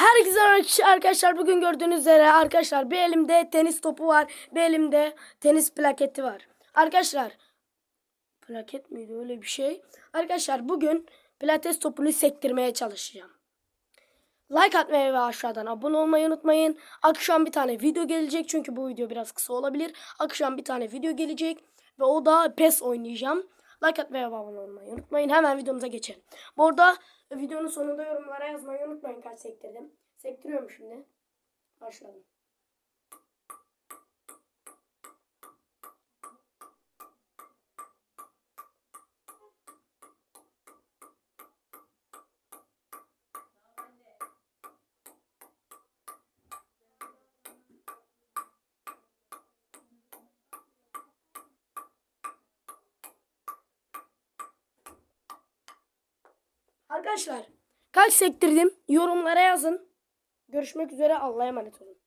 Herkese arkadaşlar bugün gördüğünüz üzere arkadaşlar bir elimde tenis topu var bir elimde tenis plaketi var. Arkadaşlar plaket miydi öyle bir şey. Arkadaşlar bugün pilates topunu sektirmeye çalışacağım. Like atmayı ve aşağıdan abone olmayı unutmayın. Akşam bir tane video gelecek çünkü bu video biraz kısa olabilir. Akşam bir tane video gelecek ve o da PES oynayacağım. Like atmayı ve abone olmayı unutmayın. Hemen videomuza geçelim. Bu arada videonun sonunda yorumlara yazmayı unutmayın kaç sektirdim. Sektiriyorum şimdi. Başladım. Arkadaşlar kaç sektirdim yorumlara yazın. Görüşmek üzere Allah'a emanet olun.